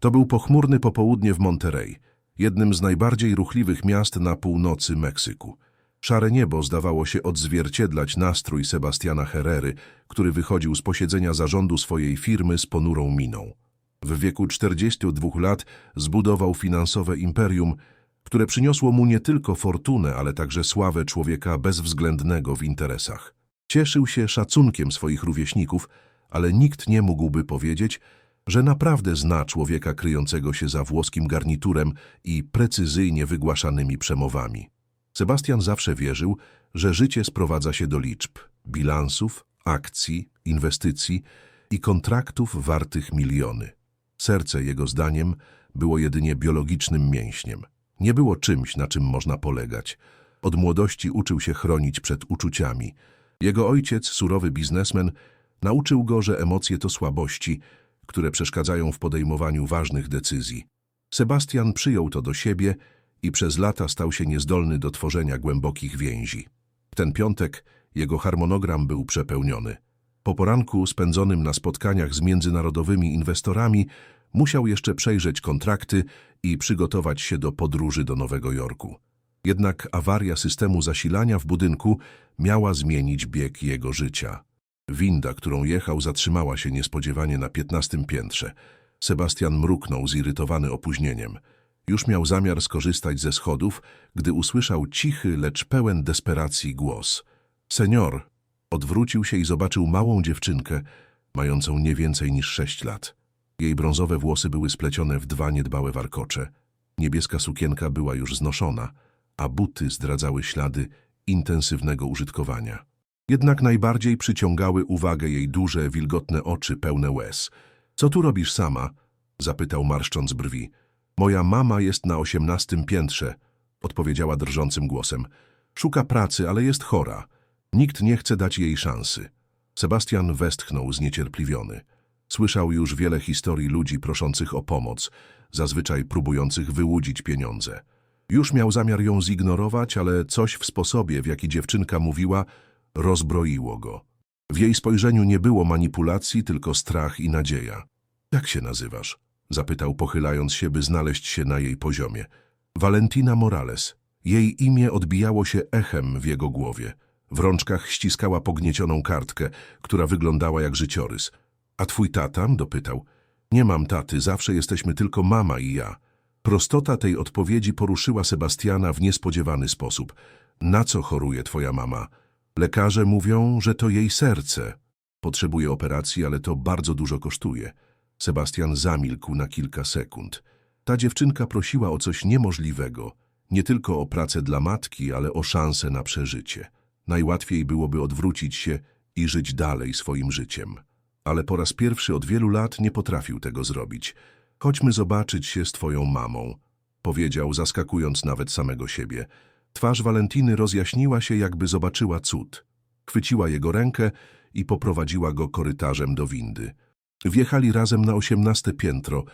To był pochmurny popołudnie w Monterey, jednym z najbardziej ruchliwych miast na północy Meksyku. Szare niebo zdawało się odzwierciedlać nastrój Sebastiana Herrery, który wychodził z posiedzenia zarządu swojej firmy z ponurą miną. W wieku 42 lat zbudował finansowe imperium, które przyniosło mu nie tylko fortunę, ale także sławę człowieka bezwzględnego w interesach. Cieszył się szacunkiem swoich rówieśników, ale nikt nie mógłby powiedzieć, że naprawdę zna człowieka kryjącego się za włoskim garniturem i precyzyjnie wygłaszanymi przemowami. Sebastian zawsze wierzył, że życie sprowadza się do liczb, bilansów, akcji, inwestycji i kontraktów wartych miliony. Serce, jego zdaniem, było jedynie biologicznym mięśniem. Nie było czymś, na czym można polegać. Od młodości uczył się chronić przed uczuciami. Jego ojciec, surowy biznesmen, nauczył go, że emocje to słabości, które przeszkadzają w podejmowaniu ważnych decyzji. Sebastian przyjął to do siebie i przez lata stał się niezdolny do tworzenia głębokich więzi. W ten piątek jego harmonogram był przepełniony. Po poranku spędzonym na spotkaniach z międzynarodowymi inwestorami musiał jeszcze przejrzeć kontrakty i przygotować się do podróży do Nowego Jorku. Jednak awaria systemu zasilania w budynku miała zmienić bieg jego życia. Winda, którą jechał, zatrzymała się niespodziewanie na piętnastym piętrze. Sebastian mruknął, zirytowany opóźnieniem. Już miał zamiar skorzystać ze schodów, gdy usłyszał cichy, lecz pełen desperacji głos. Senior! Odwrócił się i zobaczył małą dziewczynkę, mającą nie więcej niż sześć lat. Jej brązowe włosy były splecione w dwa niedbałe warkocze. Niebieska sukienka była już znoszona, a buty zdradzały ślady intensywnego użytkowania. Jednak najbardziej przyciągały uwagę jej duże, wilgotne oczy pełne łez. Co tu robisz sama? zapytał marszcząc brwi. Moja mama jest na osiemnastym piętrze, odpowiedziała drżącym głosem. Szuka pracy, ale jest chora. Nikt nie chce dać jej szansy. Sebastian westchnął zniecierpliwiony. Słyszał już wiele historii ludzi proszących o pomoc, zazwyczaj próbujących wyłudzić pieniądze. Już miał zamiar ją zignorować, ale coś w sposobie, w jaki dziewczynka mówiła, rozbroiło go. W jej spojrzeniu nie było manipulacji, tylko strach i nadzieja. Jak się nazywasz? Zapytał, pochylając się, by znaleźć się na jej poziomie. Valentina Morales. Jej imię odbijało się echem w jego głowie. W rączkach ściskała pogniecioną kartkę, która wyglądała jak życiorys. A twój tata? dopytał. Nie mam taty, zawsze jesteśmy tylko mama i ja. Prostota tej odpowiedzi poruszyła Sebastiana w niespodziewany sposób. Na co choruje twoja mama? Lekarze mówią, że to jej serce. Potrzebuje operacji, ale to bardzo dużo kosztuje. Sebastian zamilkł na kilka sekund. Ta dziewczynka prosiła o coś niemożliwego. Nie tylko o pracę dla matki, ale o szansę na przeżycie. Najłatwiej byłoby odwrócić się i żyć dalej swoim życiem. Ale po raz pierwszy od wielu lat nie potrafił tego zrobić. Chodźmy zobaczyć się z twoją mamą, powiedział, zaskakując nawet samego siebie. Twarz Walentiny rozjaśniła się, jakby zobaczyła cud. Chwyciła jego rękę i poprowadziła go korytarzem do windy. Wjechali razem na osiemnaste piętro,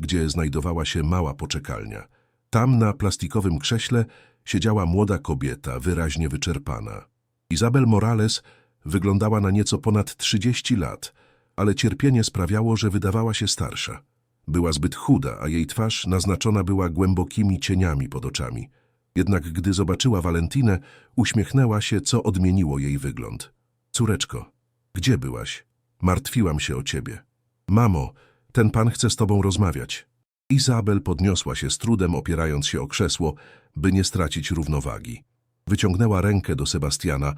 gdzie znajdowała się mała poczekalnia. Tam na plastikowym krześle siedziała młoda kobieta, wyraźnie wyczerpana. Izabel Morales wyglądała na nieco ponad trzydzieści lat, ale cierpienie sprawiało, że wydawała się starsza. Była zbyt chuda, a jej twarz naznaczona była głębokimi cieniami pod oczami. Jednak gdy zobaczyła Walentinę, uśmiechnęła się, co odmieniło jej wygląd. Córeczko, gdzie byłaś? Martwiłam się o ciebie. Mamo, ten pan chce z tobą rozmawiać. Izabel podniosła się z trudem, opierając się o krzesło, by nie stracić równowagi. Wyciągnęła rękę do Sebastiana.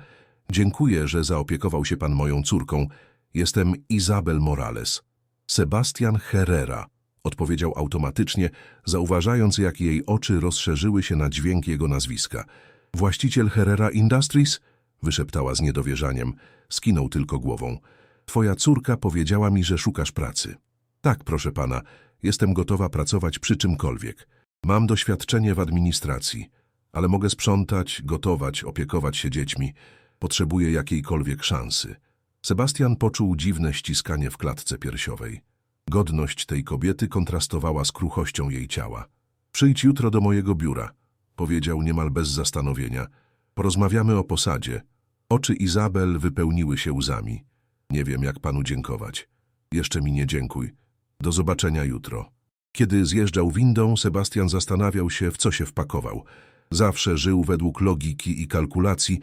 Dziękuję, że zaopiekował się pan moją córką. Jestem Izabel Morales. Sebastian Herrera, odpowiedział automatycznie, zauważając, jak jej oczy rozszerzyły się na dźwięk jego nazwiska. Właściciel Herrera Industries? wyszeptała z niedowierzaniem. Skinął tylko głową. Twoja córka powiedziała mi, że szukasz pracy. Tak, proszę pana, jestem gotowa pracować przy czymkolwiek. Mam doświadczenie w administracji, ale mogę sprzątać, gotować, opiekować się dziećmi. Potrzebuję jakiejkolwiek szansy. Sebastian poczuł dziwne ściskanie w klatce piersiowej. Godność tej kobiety kontrastowała z kruchością jej ciała. Przyjdź jutro do mojego biura, powiedział niemal bez zastanowienia. Porozmawiamy o posadzie. Oczy Izabel wypełniły się łzami. Nie wiem, jak panu dziękować. Jeszcze mi nie dziękuj. Do zobaczenia jutro. Kiedy zjeżdżał windą, Sebastian zastanawiał się, w co się wpakował. Zawsze żył według logiki i kalkulacji,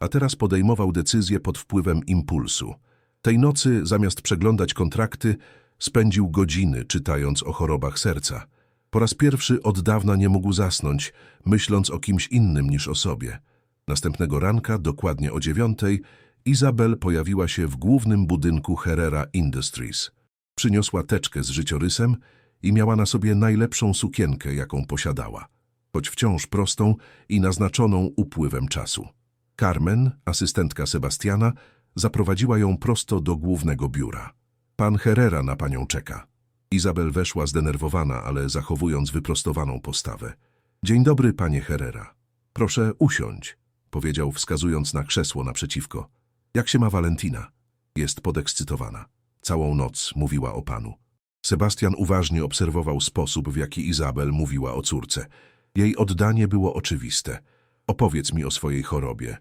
a teraz podejmował decyzje pod wpływem impulsu. Tej nocy, zamiast przeglądać kontrakty, spędził godziny czytając o chorobach serca. Po raz pierwszy od dawna nie mógł zasnąć, myśląc o kimś innym niż o sobie. Następnego ranka, dokładnie o dziewiątej, Izabel pojawiła się w głównym budynku Herrera Industries. Przyniosła teczkę z życiorysem i miała na sobie najlepszą sukienkę, jaką posiadała, choć wciąż prostą i naznaczoną upływem czasu. Carmen, asystentka Sebastiana, zaprowadziła ją prosto do głównego biura. Pan Herrera na panią czeka. Izabel weszła zdenerwowana, ale zachowując wyprostowaną postawę. Dzień dobry, panie Herrera. Proszę usiąść, powiedział, wskazując na krzesło naprzeciwko. Jak się ma Valentina? Jest podekscytowana. Całą noc mówiła o panu. Sebastian uważnie obserwował sposób, w jaki Izabel mówiła o córce. Jej oddanie było oczywiste. Opowiedz mi o swojej chorobie.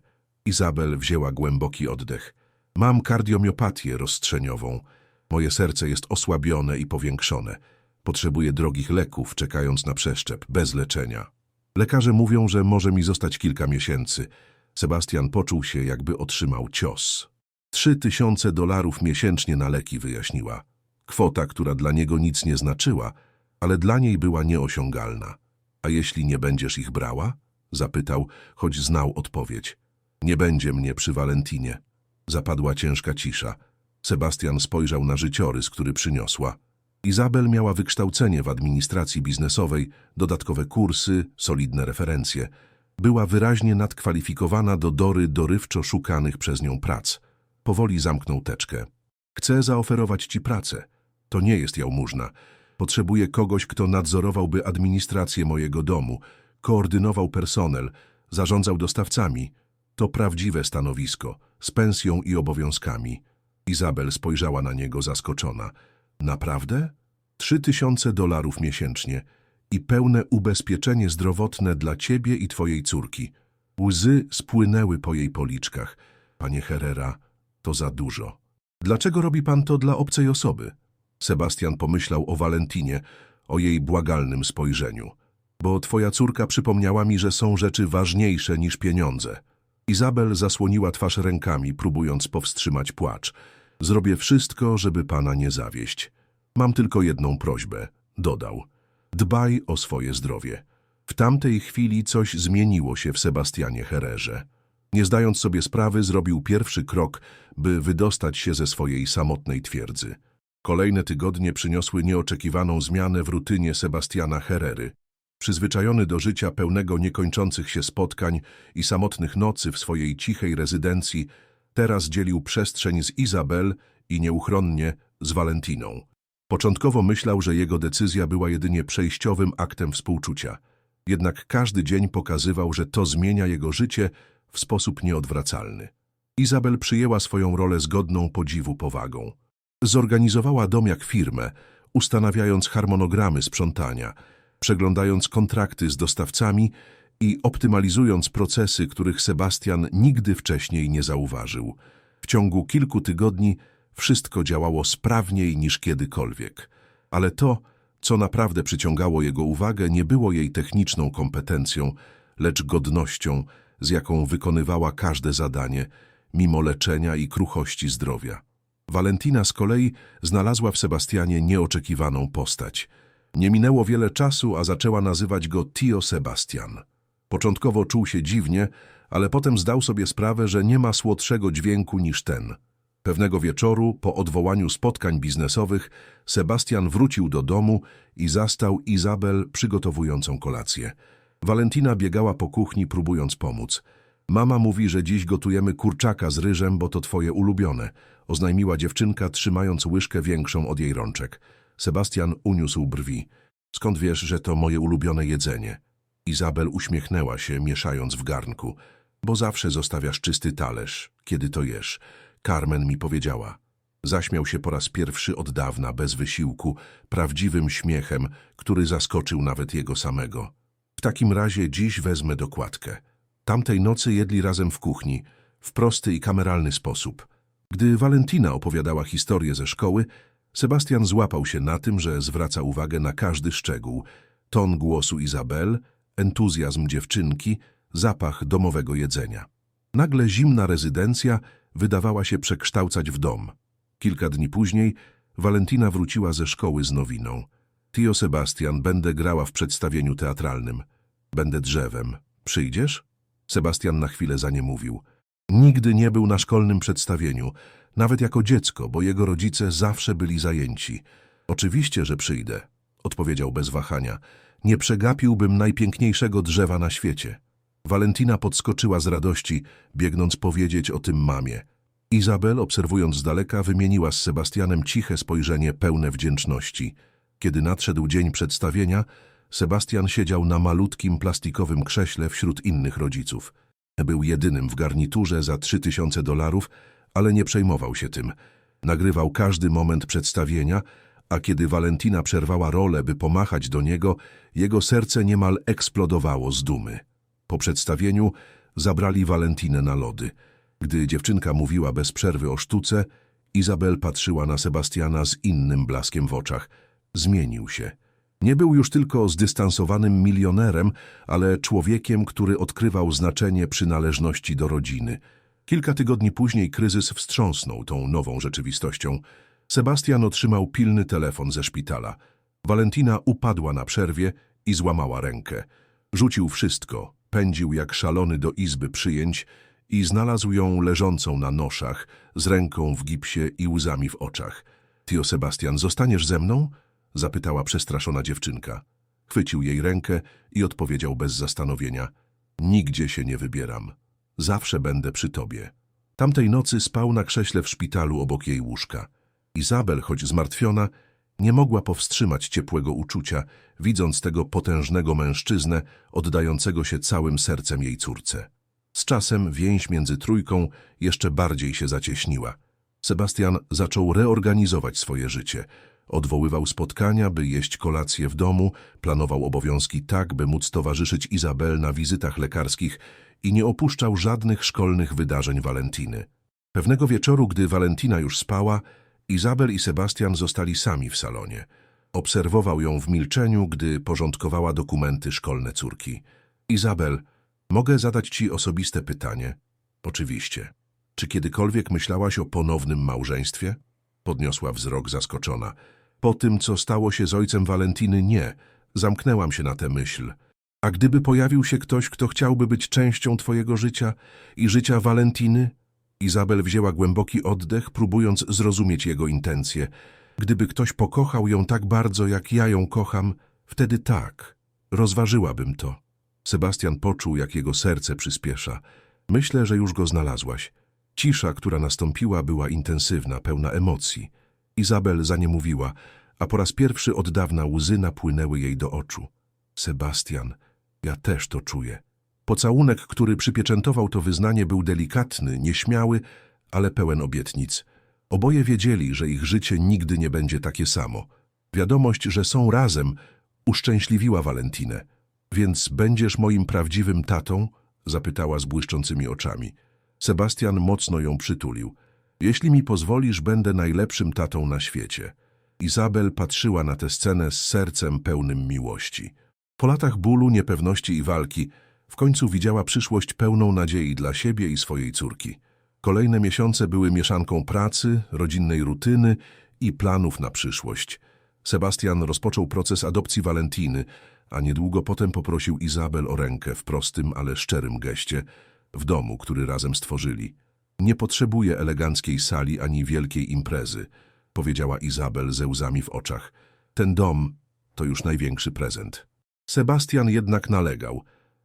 Izabel wzięła głęboki oddech. Mam kardiomiopatię rozstrzeniową. Moje serce jest osłabione i powiększone. Potrzebuję drogich leków, czekając na przeszczep, bez leczenia. Lekarze mówią, że może mi zostać kilka miesięcy. Sebastian poczuł się, jakby otrzymał cios. Trzy tysiące dolarów miesięcznie na leki wyjaśniła. Kwota, która dla niego nic nie znaczyła, ale dla niej była nieosiągalna. A jeśli nie będziesz ich brała? Zapytał, choć znał odpowiedź. Nie będzie mnie przy Valentinie. Zapadła ciężka cisza. Sebastian spojrzał na życiorys, który przyniosła. Izabel miała wykształcenie w administracji biznesowej, dodatkowe kursy, solidne referencje. Była wyraźnie nadkwalifikowana do dory dorywczo szukanych przez nią prac. Powoli zamknął teczkę. Chcę zaoferować ci pracę. To nie jest jałmużna. Potrzebuję kogoś, kto nadzorowałby administrację mojego domu, koordynował personel, zarządzał dostawcami. To prawdziwe stanowisko, z pensją i obowiązkami. Izabel spojrzała na niego zaskoczona. Naprawdę? Trzy tysiące dolarów miesięcznie i pełne ubezpieczenie zdrowotne dla ciebie i twojej córki. Łzy spłynęły po jej policzkach. Panie Herrera, to za dużo. Dlaczego robi pan to dla obcej osoby? Sebastian pomyślał o Valentinie, o jej błagalnym spojrzeniu. Bo twoja córka przypomniała mi, że są rzeczy ważniejsze niż pieniądze. Izabel zasłoniła twarz rękami, próbując powstrzymać płacz. Zrobię wszystko, żeby pana nie zawieść. Mam tylko jedną prośbę, dodał. Dbaj o swoje zdrowie. W tamtej chwili coś zmieniło się w Sebastianie Hererze. Nie zdając sobie sprawy, zrobił pierwszy krok, by wydostać się ze swojej samotnej twierdzy. Kolejne tygodnie przyniosły nieoczekiwaną zmianę w rutynie Sebastiana Herery. Przyzwyczajony do życia pełnego niekończących się spotkań i samotnych nocy w swojej cichej rezydencji, teraz dzielił przestrzeń z Izabel i nieuchronnie z Valentiną. Początkowo myślał, że jego decyzja była jedynie przejściowym aktem współczucia. Jednak każdy dzień pokazywał, że to zmienia jego życie w sposób nieodwracalny. Izabel przyjęła swoją rolę z godną podziwu powagą. Zorganizowała dom jak firmę, ustanawiając harmonogramy sprzątania, przeglądając kontrakty z dostawcami i optymalizując procesy, których Sebastian nigdy wcześniej nie zauważył. W ciągu kilku tygodni wszystko działało sprawniej niż kiedykolwiek. Ale to, co naprawdę przyciągało jego uwagę, nie było jej techniczną kompetencją, lecz godnością, z jaką wykonywała każde zadanie, mimo leczenia i kruchości zdrowia. Valentina z kolei znalazła w Sebastianie nieoczekiwaną postać. Nie minęło wiele czasu, a zaczęła nazywać go Tio Sebastian. Początkowo czuł się dziwnie, ale potem zdał sobie sprawę, że nie ma słodszego dźwięku niż ten. Pewnego wieczoru, po odwołaniu spotkań biznesowych, Sebastian wrócił do domu i zastał Izabel przygotowującą kolację. Valentina biegała po kuchni, próbując pomóc. Mama mówi, że dziś gotujemy kurczaka z ryżem, bo to twoje ulubione, oznajmiła dziewczynka, trzymając łyżkę większą od jej rączek. Sebastian uniósł brwi. Skąd wiesz, że to moje ulubione jedzenie? Izabel uśmiechnęła się, mieszając w garnku. Bo zawsze zostawiasz czysty talerz, kiedy to jesz. Carmen mi powiedziała. Zaśmiał się po raz pierwszy od dawna, bez wysiłku, prawdziwym śmiechem, który zaskoczył nawet jego samego. W takim razie dziś wezmę dokładkę. Tamtej nocy jedli razem w kuchni, w prosty i kameralny sposób. Gdy Valentina opowiadała historię ze szkoły, Sebastian złapał się na tym, że zwraca uwagę na każdy szczegół. Ton głosu Izabel, entuzjazm dziewczynki, zapach domowego jedzenia. Nagle zimna rezydencja wydawała się przekształcać w dom. Kilka dni później Valentina wróciła ze szkoły z nowiną. Tio Sebastian, będę grała w przedstawieniu teatralnym. Będę drzewem. Przyjdziesz? Sebastian na chwilę zaniemówił. Nigdy nie był na szkolnym przedstawieniu, nawet jako dziecko, bo jego rodzice zawsze byli zajęci. Oczywiście, że przyjdę, odpowiedział bez wahania. Nie przegapiłbym najpiękniejszego drzewa na świecie. Valentina podskoczyła z radości, biegnąc powiedzieć o tym mamie. Izabel, obserwując z daleka, wymieniła z Sebastianem ciche spojrzenie pełne wdzięczności. Kiedy nadszedł dzień przedstawienia, Sebastian siedział na malutkim plastikowym krześle wśród innych rodziców. Był jedynym w garniturze za trzy tysiące dolarów, ale nie przejmował się tym. Nagrywał każdy moment przedstawienia, a kiedy Valentina przerwała rolę, by pomachać do niego, jego serce niemal eksplodowało z dumy. Po przedstawieniu zabrali Valentinę na lody. Gdy dziewczynka mówiła bez przerwy o sztuce, Izabel patrzyła na Sebastiana z innym blaskiem w oczach. Zmienił się. Nie był już tylko zdystansowanym milionerem, ale człowiekiem, który odkrywał znaczenie przynależności do rodziny. Kilka tygodni później kryzys wstrząsnął tą nową rzeczywistością. Sebastian otrzymał pilny telefon ze szpitala. Valentina upadła na przerwie i złamała rękę. Rzucił wszystko, pędził jak szalony do izby przyjęć i znalazł ją leżącą na noszach, z ręką w gipsie i łzami w oczach. Tio Sebastian, zostaniesz ze mną? Zapytała przestraszona dziewczynka. Chwycił jej rękę i odpowiedział bez zastanowienia. Nigdzie się nie wybieram. Zawsze będę przy tobie. Tamtej nocy spał na krześle w szpitalu obok jej łóżka. Izabel, choć zmartwiona, nie mogła powstrzymać ciepłego uczucia, widząc tego potężnego mężczyznę oddającego się całym sercem jej córce. Z czasem więź między trójką jeszcze bardziej się zacieśniła. Sebastian zaczął reorganizować swoje życie. Odwoływał spotkania, by jeść kolację w domu, planował obowiązki tak, by móc towarzyszyć Izabel na wizytach lekarskich i nie opuszczał żadnych szkolnych wydarzeń Walentiny. Pewnego wieczoru, gdy Valentina już spała, Izabel i Sebastian zostali sami w salonie. Obserwował ją w milczeniu, gdy porządkowała dokumenty szkolne córki. Izabel, mogę zadać ci osobiste pytanie? Oczywiście. Czy kiedykolwiek myślałaś o ponownym małżeństwie? Podniosła wzrok zaskoczona. Po tym, co stało się z ojcem Walentiny, nie. Zamknęłam się na tę myśl. A gdyby pojawił się ktoś, kto chciałby być częścią twojego życia i życia Walentiny? Izabel wzięła głęboki oddech, próbując zrozumieć jego intencje. Gdyby ktoś pokochał ją tak bardzo, jak ja ją kocham, wtedy tak. Rozważyłabym to. Sebastian poczuł, jak jego serce przyspiesza. Myślę, że już go znalazłaś. Cisza, która nastąpiła, była intensywna, pełna emocji. Izabel za nie mówiła, a po raz pierwszy od dawna łzy napłynęły jej do oczu. Sebastian, ja też to czuję. Pocałunek, który przypieczętował to wyznanie, był delikatny, nieśmiały, ale pełen obietnic. Oboje wiedzieli, że ich życie nigdy nie będzie takie samo. Wiadomość, że są razem, uszczęśliwiła Walentinę. Więc będziesz moim prawdziwym tatą? zapytała z błyszczącymi oczami. Sebastian mocno ją przytulił. Jeśli mi pozwolisz, będę najlepszym tatą na świecie. Izabel patrzyła na tę scenę z sercem pełnym miłości. Po latach bólu, niepewności i walki w końcu widziała przyszłość pełną nadziei dla siebie i swojej córki. Kolejne miesiące były mieszanką pracy, rodzinnej rutyny i planów na przyszłość. Sebastian rozpoczął proces adopcji Walentiny, a niedługo potem poprosił Izabel o rękę w prostym, ale szczerym geście w domu, który razem stworzyli. Nie potrzebuję eleganckiej sali ani wielkiej imprezy, powiedziała Izabel ze łzami w oczach. Ten dom to już największy prezent. Sebastian jednak nalegał,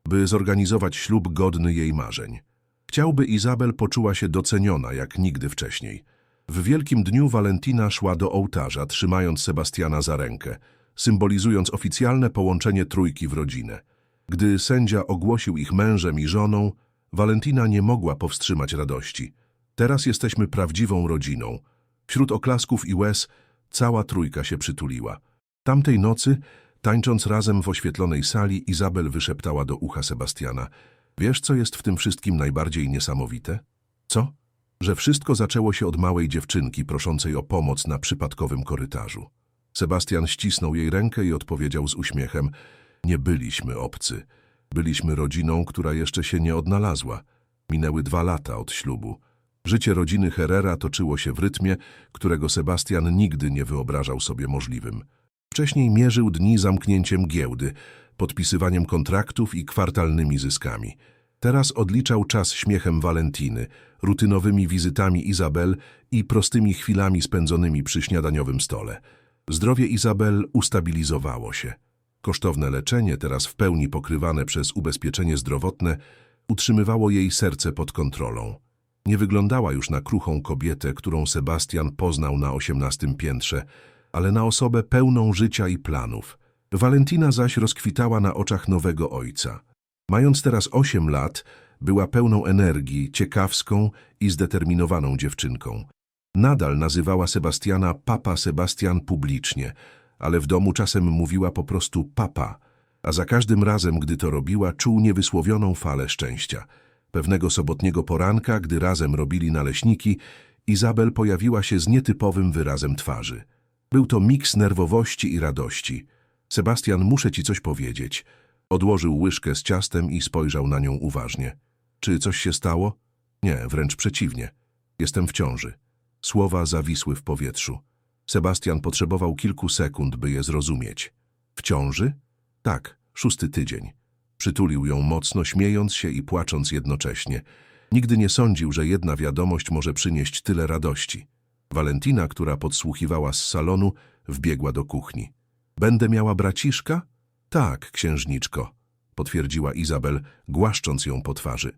by zorganizować ślub godny jej marzeń. Chciałby Izabel poczuła się doceniona jak nigdy wcześniej. W wielkim dniu Walentina szła do ołtarza, trzymając Sebastiana za rękę, symbolizując oficjalne połączenie trójki w rodzinę. Gdy sędzia ogłosił ich mężem i żoną, Walentina nie mogła powstrzymać radości. Teraz jesteśmy prawdziwą rodziną. Wśród oklasków i łez cała trójka się przytuliła. Tamtej nocy, tańcząc razem w oświetlonej sali, Izabel wyszeptała do ucha Sebastiana. Wiesz, co jest w tym wszystkim najbardziej niesamowite? Co? że wszystko zaczęło się od małej dziewczynki proszącej o pomoc na przypadkowym korytarzu. Sebastian ścisnął jej rękę i odpowiedział z uśmiechem: Nie byliśmy obcy. Byliśmy rodziną, która jeszcze się nie odnalazła. Minęły dwa lata od ślubu. Życie rodziny Herrera toczyło się w rytmie, którego Sebastian nigdy nie wyobrażał sobie możliwym. Wcześniej mierzył dni zamknięciem giełdy, podpisywaniem kontraktów i kwartalnymi zyskami. Teraz odliczał czas śmiechem Walentiny, rutynowymi wizytami Izabel i prostymi chwilami spędzonymi przy śniadaniowym stole. Zdrowie Izabel ustabilizowało się. Kosztowne leczenie, teraz w pełni pokrywane przez ubezpieczenie zdrowotne, utrzymywało jej serce pod kontrolą. Nie wyglądała już na kruchą kobietę, którą Sebastian poznał na osiemnastym piętrze, ale na osobę pełną życia i planów. Valentina zaś rozkwitała na oczach nowego ojca. Mając teraz osiem lat, była pełną energii, ciekawską i zdeterminowaną dziewczynką. Nadal nazywała Sebastiana Papa Sebastian publicznie, ale w domu czasem mówiła po prostu papa, a za każdym razem, gdy to robiła, czuł niewysłowioną falę szczęścia. Pewnego sobotniego poranka, gdy razem robili naleśniki, Izabel pojawiła się z nietypowym wyrazem twarzy. Był to miks nerwowości i radości. Sebastian, muszę ci coś powiedzieć. Odłożył łyżkę z ciastem i spojrzał na nią uważnie. Czy coś się stało? Nie, wręcz przeciwnie. Jestem w ciąży. Słowa zawisły w powietrzu. Sebastian potrzebował kilku sekund, by je zrozumieć. W ciąży? Tak, szósty tydzień. Przytulił ją mocno, śmiejąc się i płacząc jednocześnie. Nigdy nie sądził, że jedna wiadomość może przynieść tyle radości. Walentina, która podsłuchiwała z salonu, wbiegła do kuchni. Będę miała braciszka? Tak, księżniczko, potwierdziła Izabel, głaszcząc ją po twarzy.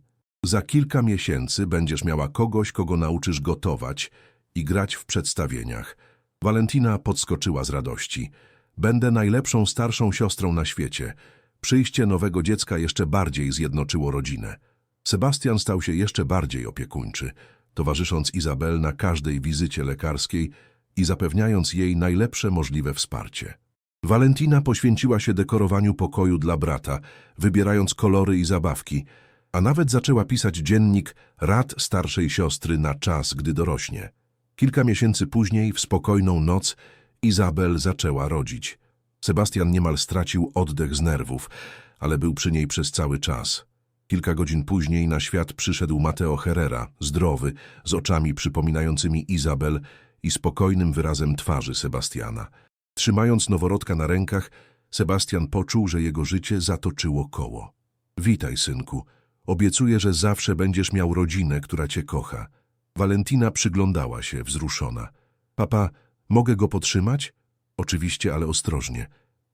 Za kilka miesięcy będziesz miała kogoś, kogo nauczysz gotować i grać w przedstawieniach. Walentina podskoczyła z radości. Będę najlepszą starszą siostrą na świecie. Przyjście nowego dziecka jeszcze bardziej zjednoczyło rodzinę. Sebastian stał się jeszcze bardziej opiekuńczy, towarzysząc Izabel na każdej wizycie lekarskiej i zapewniając jej najlepsze możliwe wsparcie. Valentina poświęciła się dekorowaniu pokoju dla brata, wybierając kolory i zabawki, a nawet zaczęła pisać dziennik rad starszej siostry na czas, gdy dorośnie. Kilka miesięcy później, w spokojną noc, Izabel zaczęła rodzić. Sebastian niemal stracił oddech z nerwów, ale był przy niej przez cały czas. Kilka godzin później na świat przyszedł Mateo Herrera, zdrowy, z oczami przypominającymi Izabel i spokojnym wyrazem twarzy Sebastiana. Trzymając noworodka na rękach, Sebastian poczuł, że jego życie zatoczyło koło. Witaj, synku. Obiecuję, że zawsze będziesz miał rodzinę, która cię kocha. Valentina przyglądała się, wzruszona. Papa, mogę go potrzymać? Oczywiście, ale ostrożnie.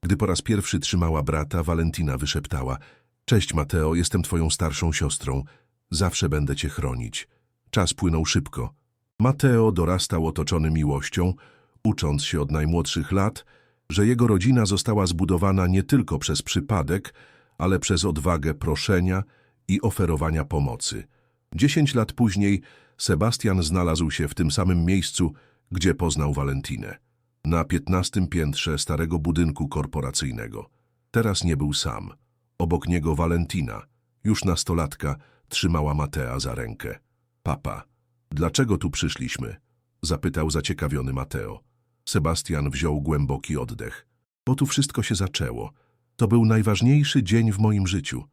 Gdy po raz pierwszy trzymała brata, Valentina wyszeptała. Cześć, Mateo, jestem twoją starszą siostrą. Zawsze będę cię chronić. Czas płynął szybko. Mateo dorastał otoczony miłością, ucząc się od najmłodszych lat, że jego rodzina została zbudowana nie tylko przez przypadek, ale przez odwagę proszenia i oferowania pomocy. Dziesięć lat później Sebastian znalazł się w tym samym miejscu, gdzie poznał Valentinę. Na piętnastym piętrze starego budynku korporacyjnego. Teraz nie był sam. Obok niego Valentina, już nastolatka, trzymała Matea za rękę. Papa, dlaczego tu przyszliśmy? Zapytał zaciekawiony Mateo. Sebastian wziął głęboki oddech. Bo tu wszystko się zaczęło. To był najważniejszy dzień w moim życiu.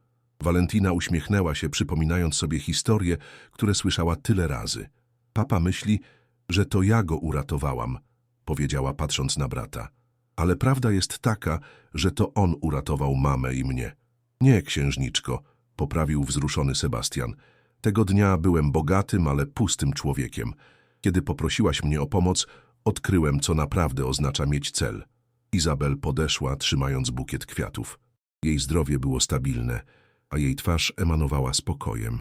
Valentina uśmiechnęła się, przypominając sobie historie, które słyszała tyle razy. Papa myśli, że to ja go uratowałam, powiedziała patrząc na brata. Ale prawda jest taka, że to on uratował mamę i mnie. Nie, księżniczko, poprawił wzruszony Sebastian. Tego dnia byłem bogatym, ale pustym człowiekiem. Kiedy poprosiłaś mnie o pomoc, odkryłem, co naprawdę oznacza mieć cel. Izabel podeszła, trzymając bukiet kwiatów. Jej zdrowie było stabilne, a jej twarz emanowała spokojem.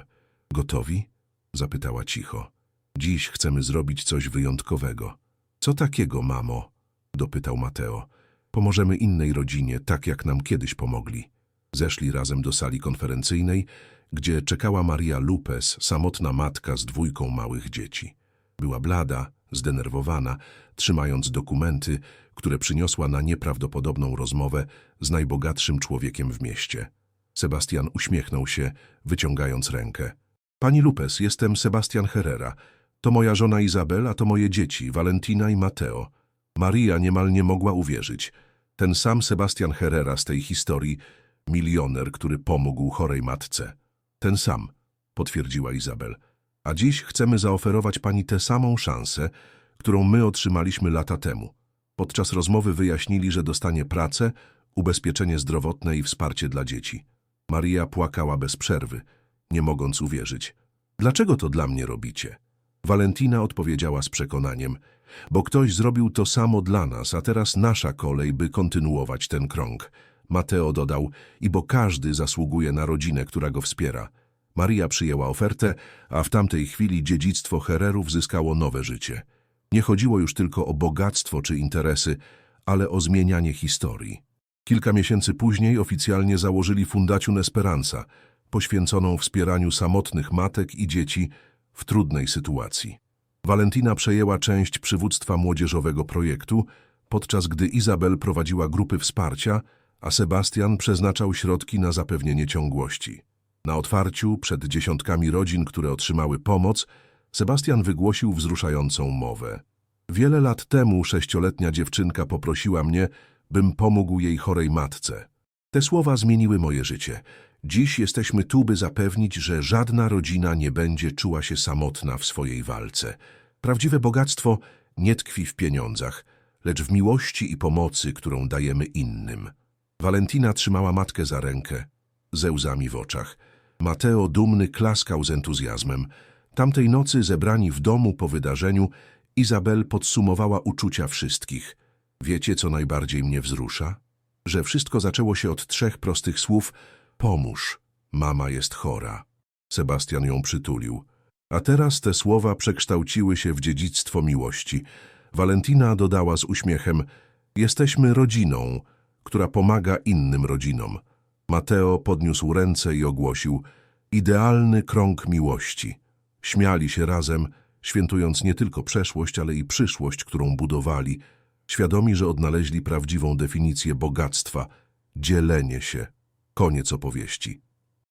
Gotowi? Zapytała cicho. Dziś chcemy zrobić coś wyjątkowego. Co takiego, mamo? Dopytał Mateo. Pomożemy innej rodzinie, tak jak nam kiedyś pomogli. Zeszli razem do sali konferencyjnej, gdzie czekała Maria Lupes, samotna matka z dwójką małych dzieci. Była blada, zdenerwowana, trzymając dokumenty, które przyniosła na nieprawdopodobną rozmowę z najbogatszym człowiekiem w mieście. Sebastian uśmiechnął się, wyciągając rękę. Pani Lupes, jestem Sebastian Herrera. To moja żona Izabela, to moje dzieci, Valentina i Mateo. Maria niemal nie mogła uwierzyć. Ten sam Sebastian Herrera z tej historii, milioner, który pomógł chorej matce. Ten sam, potwierdziła Izabel. A dziś chcemy zaoferować pani tę samą szansę, którą my otrzymaliśmy lata temu. Podczas rozmowy wyjaśnili, że dostanie pracę, ubezpieczenie zdrowotne i wsparcie dla dzieci. Maria płakała bez przerwy, nie mogąc uwierzyć. Dlaczego to dla mnie robicie? Valentina odpowiedziała z przekonaniem, bo ktoś zrobił to samo dla nas, a teraz nasza kolej, by kontynuować ten krąg. Mateo dodał, i bo każdy zasługuje na rodzinę, która go wspiera. Maria przyjęła ofertę, a w tamtej chwili dziedzictwo Hererów zyskało nowe życie. Nie chodziło już tylko o bogactwo czy interesy, ale o zmienianie historii. Kilka miesięcy później oficjalnie założyli Fundaciun Esperanza, poświęconą wspieraniu samotnych matek i dzieci w trudnej sytuacji. Valentina przejęła część przywództwa młodzieżowego projektu, podczas gdy Izabel prowadziła grupy wsparcia, a Sebastian przeznaczał środki na zapewnienie ciągłości. Na otwarciu, przed dziesiątkami rodzin, które otrzymały pomoc, Sebastian wygłosił wzruszającą mowę. Wiele lat temu sześcioletnia dziewczynka poprosiła mnie, bym pomógł jej chorej matce. Te słowa zmieniły moje życie. Dziś jesteśmy tu, by zapewnić, że żadna rodzina nie będzie czuła się samotna w swojej walce. Prawdziwe bogactwo nie tkwi w pieniądzach, lecz w miłości i pomocy, którą dajemy innym. Valentina trzymała matkę za rękę, ze łzami w oczach. Mateo dumny klaskał z entuzjazmem. Tamtej nocy zebrani w domu po wydarzeniu, Izabel podsumowała uczucia wszystkich. Wiecie, co najbardziej mnie wzrusza? Że wszystko zaczęło się od trzech prostych słów Pomóż, mama jest chora. Sebastian ją przytulił. A teraz te słowa przekształciły się w dziedzictwo miłości. Valentina dodała z uśmiechem Jesteśmy rodziną, która pomaga innym rodzinom. Mateo podniósł ręce i ogłosił Idealny krąg miłości. Śmiali się razem, świętując nie tylko przeszłość, ale i przyszłość, którą budowali, świadomi, że odnaleźli prawdziwą definicję bogactwa – dzielenie się. Koniec opowieści.